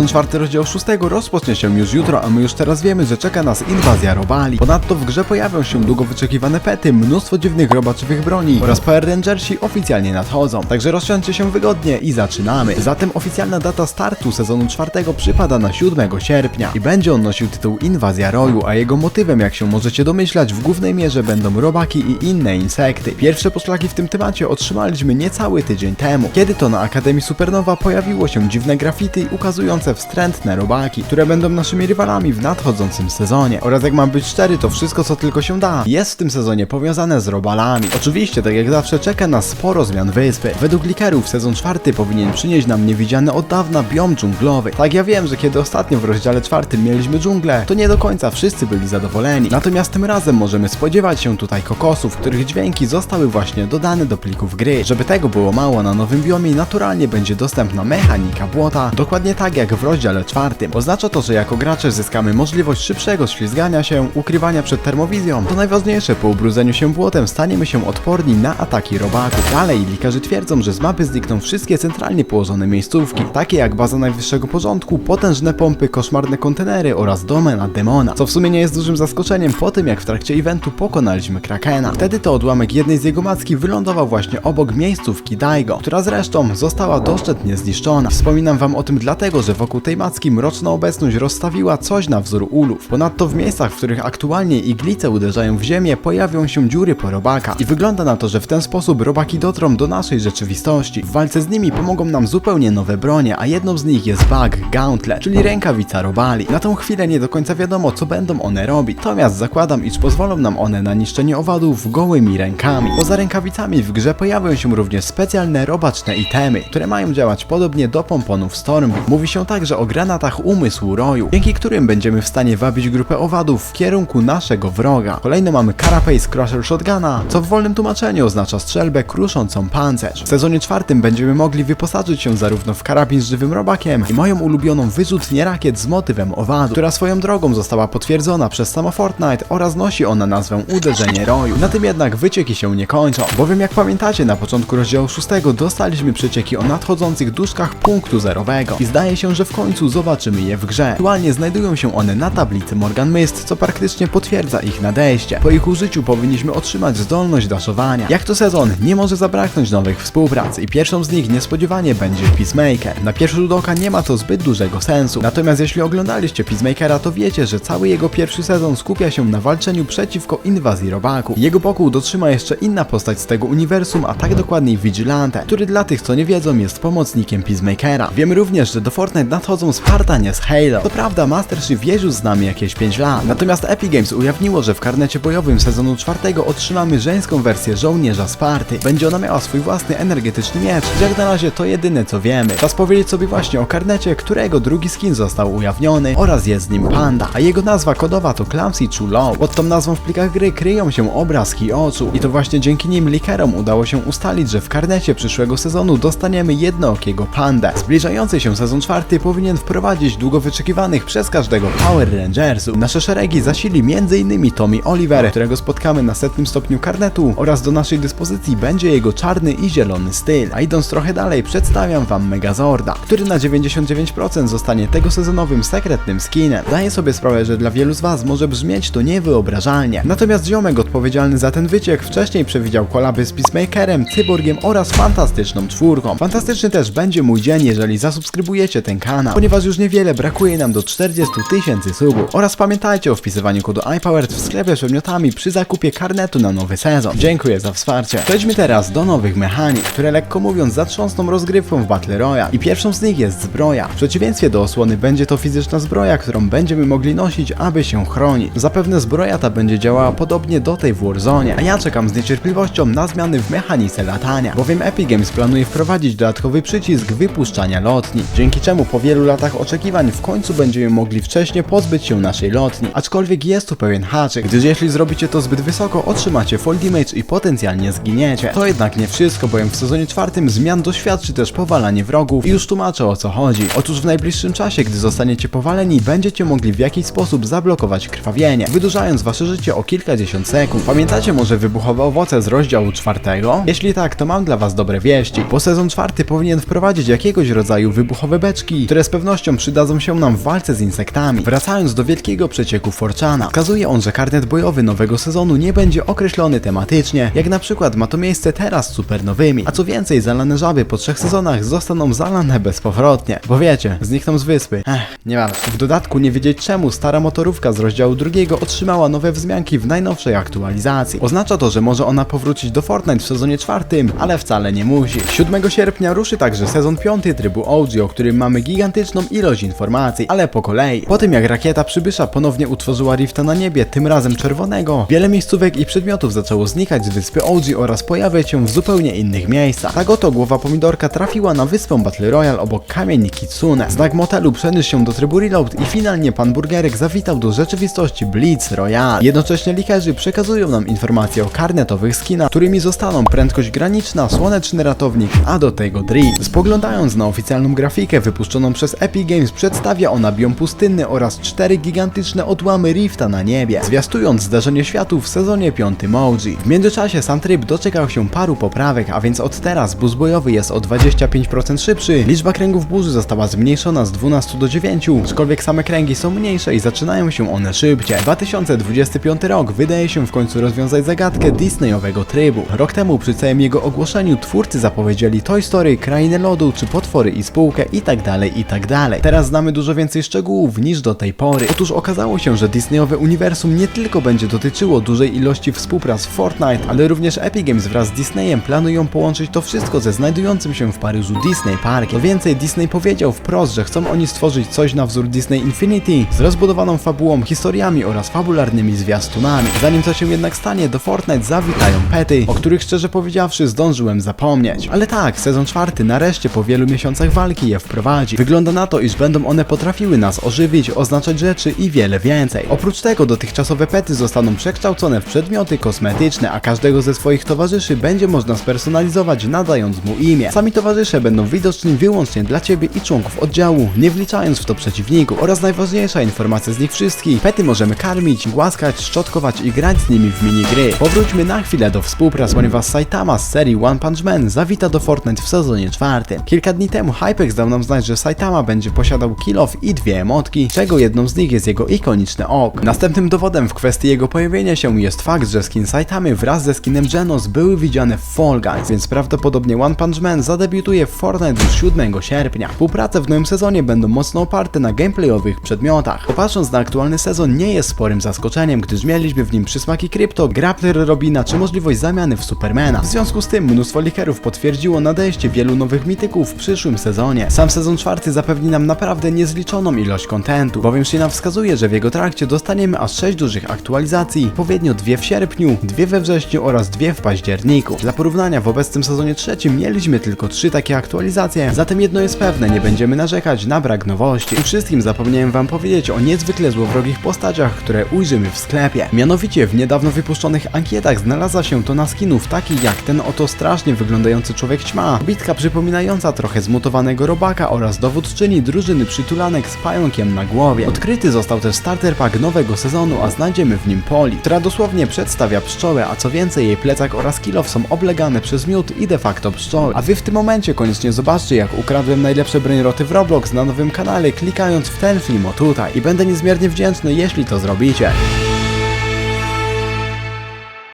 Sezon czwarty rozdział szóstego rozpocznie się już jutro, a my już teraz wiemy, że czeka nas inwazja robali. Ponadto w grze pojawią się długo wyczekiwane pety, mnóstwo dziwnych robaczywych broni oraz Power Rangersi oficjalnie nadchodzą. Także rozsiądźcie się wygodnie i zaczynamy. Zatem oficjalna data startu sezonu czwartego przypada na 7 sierpnia i będzie on nosił tytuł Inwazja Roju, a jego motywem, jak się możecie domyślać, w głównej mierze będą robaki i inne insekty. Pierwsze poszlaki w tym temacie otrzymaliśmy niecały tydzień temu, kiedy to na Akademii Supernowa pojawiło się dziwne graffiti ukazujące wstrętne robaki, które będą naszymi rywalami w nadchodzącym sezonie. Oraz jak mam być szczery, to wszystko co tylko się da jest w tym sezonie powiązane z robalami. Oczywiście, tak jak zawsze czeka nas sporo zmian wyspy. Według likerów sezon czwarty powinien przynieść nam niewidziany od dawna biom dżunglowy. Tak ja wiem, że kiedy ostatnio w rozdziale czwartym mieliśmy dżunglę, to nie do końca wszyscy byli zadowoleni. Natomiast tym razem możemy spodziewać się tutaj kokosów, których dźwięki zostały właśnie dodane do plików gry. Żeby tego było mało na nowym biomie, naturalnie będzie dostępna mechanika błota, dokładnie tak jak w rozdziale czwartym. Oznacza to, że jako gracze zyskamy możliwość szybszego ślizgania się, ukrywania przed termowizją. To najważniejsze, po ubrudzeniu się błotem staniemy się odporni na ataki robaków. Dalej, likarze twierdzą, że z mapy znikną wszystkie centralnie położone miejscówki, takie jak baza najwyższego porządku, potężne pompy, koszmarne kontenery oraz domena demona, co w sumie nie jest dużym zaskoczeniem po tym, jak w trakcie eventu pokonaliśmy Krakena. Wtedy to odłamek jednej z jego macki wylądował właśnie obok miejscówki Daigo, która zresztą została doszczętnie zniszczona. Wspominam wam o tym dlatego, że wokół tej macki mroczna obecność rozstawiła coś na wzór ulów. Ponadto w miejscach, w których aktualnie iglice uderzają w ziemię, pojawią się dziury po robaka i wygląda na to, że w ten sposób robaki dotrą do naszej rzeczywistości. W walce z nimi pomogą nam zupełnie nowe bronie, a jedną z nich jest Bug Gauntlet, czyli rękawica robali. Na tą chwilę nie do końca wiadomo, co będą one robić, natomiast zakładam, iż pozwolą nam one na niszczenie owadów gołymi rękami. Poza rękawicami w grze pojawią się również specjalne robaczne itemy, które mają działać podobnie do pomponów Storm. Mówi się także o granatach umysłu roju, dzięki którym będziemy w stanie wabić grupę owadów w kierunku naszego wroga. Kolejno mamy Carapace Crusher Shotguna, co w wolnym tłumaczeniu oznacza strzelbę kruszącą pancerz. W sezonie czwartym będziemy mogli wyposażyć się zarówno w karabin z żywym robakiem i moją ulubioną wyrzutnię rakiet z motywem owadu, która swoją drogą została potwierdzona przez samo Fortnite oraz nosi ona nazwę Uderzenie Roju. Na tym jednak wycieki się nie kończą, bowiem jak pamiętacie na początku rozdziału 6 dostaliśmy przecieki o nadchodzących duszkach punktu zerowego i zdaje się, że w końcu zobaczymy je w grze. Aktualnie znajdują się one na tablicy Morgan Mist, co praktycznie potwierdza ich nadejście. Po ich użyciu powinniśmy otrzymać zdolność daszowania. Jak to sezon, nie może zabraknąć nowych współprac i pierwszą z nich niespodziewanie będzie Peacemaker. Na pierwszy rzut oka nie ma to zbyt dużego sensu, natomiast jeśli oglądaliście Peacemakera, to wiecie, że cały jego pierwszy sezon skupia się na walczeniu przeciwko inwazji robaku. Jego boku dotrzyma jeszcze inna postać z tego uniwersum, a tak dokładniej Vigilante, który dla tych co nie wiedzą jest pomocnikiem Peacemakera. Wiemy również, że do Fortnite nadchodzą Spartanie z Halo. To prawda, Master Chief z nami jakieś 5 lat, natomiast Epic Games ujawniło, że w karnecie bojowym sezonu czwartego otrzymamy żeńską wersję żołnierza Sparty. Będzie ona miała swój własny energetyczny miecz. Jak na razie to jedyne co wiemy. Czas powiedzieć sobie właśnie o karnecie, którego drugi skin został ujawniony oraz jest z nim panda, a jego nazwa kodowa to Clumsy Love. Pod tą nazwą w plikach gry kryją się obrazki oczu i to właśnie dzięki nim likerom udało się ustalić, że w karnecie przyszłego sezonu dostaniemy jednookiego pandę. Zbliżający się sezon czwarty powinien wprowadzić długo wyczekiwanych przez każdego Power Rangersu. Nasze szeregi zasili m.in. Tommy Oliver, którego spotkamy na setnym stopniu karnetu oraz do naszej dyspozycji będzie jego czarny i zielony styl. A idąc trochę dalej przedstawiam wam Megazorda, który na 99% zostanie tego sezonowym sekretnym skinem. Daję sobie sprawę, że dla wielu z was może brzmieć to niewyobrażalnie. Natomiast ziomek odpowiedzialny za ten wyciek wcześniej przewidział kolaby z Peacemakerem, Cyborgiem oraz fantastyczną czwórką. Fantastyczny też będzie mój dzień, jeżeli zasubskrybujecie ten kanał, ponieważ już niewiele brakuje nam do 40 tysięcy subów. Oraz pamiętajcie o wpisywaniu kodu iPowered w sklepie z przedmiotami przy zakupie karnetu na nowy sezon. Dziękuję za wsparcie. Przejdźmy teraz do nowych mechanik, które lekko mówiąc zatrząsną rozgrywką w Battle Royale. I pierwszą z nich jest zbroja. W przeciwieństwie do osłony będzie to fizyczna zbroja, którą będziemy mogli nosić, aby się chronić. Zapewne zbroja ta będzie działała podobnie do tej w Warzone, a ja czekam z niecierpliwością na zmiany w mechanice latania, bowiem Epic Games planuje wprowadzić dodatkowy przycisk wypuszczania lotni, dzięki czemu po wielu latach oczekiwań w końcu będziemy mogli wcześniej pozbyć się naszej lotni. Aczkolwiek jest tu pewien haczyk, gdyż jeśli zrobicie to zbyt wysoko, otrzymacie fall damage i potencjalnie zginiecie. To jednak nie wszystko, bowiem w sezonie czwartym zmian doświadczy też powalanie wrogów i już tłumaczę o co chodzi. Otóż w najbliższym czasie, gdy zostaniecie powaleni, będziecie mogli w jakiś sposób zablokować krwawienie, wydłużając wasze życie o kilkadziesiąt sekund. Pamiętacie może wybuchowe owoce z rozdziału czwartego? Jeśli tak, to mam dla was dobre wieści, bo sezon czwarty powinien wprowadzić jakiegoś rodzaju wybuchowe beczki, które z pewnością przydadzą się nam w walce z insektami. Wracając do wielkiego przecieku Forczana, wskazuje on, że karnet bojowy nowego sezonu nie będzie określony tematycznie, jak na przykład ma to miejsce teraz z supernowymi, a co więcej, zalane żaby po trzech sezonach zostaną zalane bezpowrotnie, bo wiecie, znikną z wyspy. Ech, nieważne. W dodatku nie wiedzieć czemu stara motorówka z rozdziału drugiego otrzymała nowe wzmianki w najnowszej aktualizacji. Oznacza to, że może ona powrócić do Fortnite w sezonie czwartym, ale wcale nie musi. 7 sierpnia ruszy także sezon piąty trybu OG, o którym mamy gigantyczną ilość informacji, ale po kolei. Po tym jak rakieta przybysza ponownie utworzyła rifta na niebie, tym razem czerwonego, wiele miejscówek i przedmiotów zaczęło znikać z wyspy OG oraz pojawiać się w zupełnie innych miejscach. Tak oto głowa pomidorka trafiła na wyspę Battle Royale obok kamieni Kitsune. Znak motelu przeniósł się do trybu Reload i finalnie pan Burgerek zawitał do rzeczywistości Blitz Royale. Jednocześnie likerzy przekazują nam informacje o karnetowych skinach, którymi zostaną prędkość graniczna, słoneczny ratownik, a do tego drift. Spoglądając na oficjalną grafikę wypuszczoną przez Epic Games przedstawia ona biom pustynny oraz cztery gigantyczne odłamy rifta na niebie, zwiastując zdarzenie światów w sezonie 5 Moji. W międzyczasie sam tryb doczekał się paru poprawek, a więc od teraz bus bojowy jest o 25% szybszy, liczba kręgów burzy została zmniejszona z 12 do 9, aczkolwiek same kręgi są mniejsze i zaczynają się one szybciej. 2025 rok wydaje się w końcu rozwiązać zagadkę Disneyowego trybu. Rok temu przy całym jego ogłoszeniu twórcy zapowiedzieli Toy Story, Krainę Lodu czy Potwory i spółkę i tak i tak dalej. Teraz znamy dużo więcej szczegółów niż do tej pory. Otóż okazało się, że Disneyowe uniwersum nie tylko będzie dotyczyło dużej ilości współprac Fortnite, ale również Epic Games wraz z Disneyem planują połączyć to wszystko ze znajdującym się w Paryżu Disney Park. Co więcej, Disney powiedział wprost, że chcą oni stworzyć coś na wzór Disney Infinity z rozbudowaną fabułą, historiami oraz fabularnymi zwiastunami. Zanim to się jednak stanie, do Fortnite zawitają pety, o których szczerze powiedziawszy zdążyłem zapomnieć. Ale tak, sezon czwarty nareszcie po wielu miesiącach walki je wprowadzi. Wygląda na to, iż będą one potrafiły nas ożywić, oznaczać rzeczy i wiele więcej. Oprócz tego dotychczasowe pety zostaną przekształcone w przedmioty kosmetyczne, a każdego ze swoich towarzyszy będzie można spersonalizować nadając mu imię. Sami towarzysze będą widoczni wyłącznie dla Ciebie i członków oddziału, nie wliczając w to przeciwników. Oraz najważniejsza informacja z nich wszystkich, pety możemy karmić, głaskać, szczotkować i grać z nimi w minigry. Powróćmy na chwilę do współprac, ponieważ Saitama z serii One Punch Man zawita do Fortnite w sezonie czwartym. Kilka dni temu Hypex dał nam znać, że Saitama będzie posiadał kill off i dwie emotki, czego jedną z nich jest jego ikoniczny ok. Następnym dowodem w kwestii jego pojawienia się jest fakt, że skin Saitamy wraz ze skinem Genos były widziane w Fall Guys, więc prawdopodobnie One Punch Man zadebiutuje w Fortnite już 7 sierpnia. Współprace w nowym sezonie będą mocno oparte na gameplayowych przedmiotach. Popatrząc na aktualny sezon nie jest sporym zaskoczeniem, gdyż mieliśmy w nim przysmaki krypto, grappler Robina czy możliwość zamiany w Supermana. W związku z tym mnóstwo likerów potwierdziło nadejście wielu nowych mityków w przyszłym sezonie. Sam sezon czwarty zapewni nam naprawdę niezliczoną ilość kontentu, bowiem się nam wskazuje, że w jego trakcie dostaniemy aż 6 dużych aktualizacji, odpowiednio dwie w sierpniu, dwie we wrześniu oraz dwie w październiku. Dla porównania w obecnym sezonie trzecim mieliśmy tylko trzy takie aktualizacje, zatem jedno jest pewne, nie będziemy narzekać na brak nowości. I wszystkim zapomniałem wam powiedzieć o niezwykle złowrogich postaciach, które ujrzymy w sklepie. Mianowicie w niedawno wypuszczonych ankietach znalazła się tona skinów takich jak ten oto strasznie wyglądający człowiek ćma, bitka przypominająca trochę zmutowanego robaka oraz dowódczyni drużyny przytulanek z pająkiem na głowie. Odkryty został też starter pack nowego sezonu, a znajdziemy w nim Poli, która dosłownie przedstawia pszczołę, a co więcej jej plecak oraz kilof są oblegane przez miód i de facto pszczoły. A wy w tym momencie koniecznie zobaczcie jak ukradłem najlepsze brainroty w Roblox na nowym kanale klikając w ten film o tutaj i będę niezmiernie wdzięczny jeśli to zrobicie.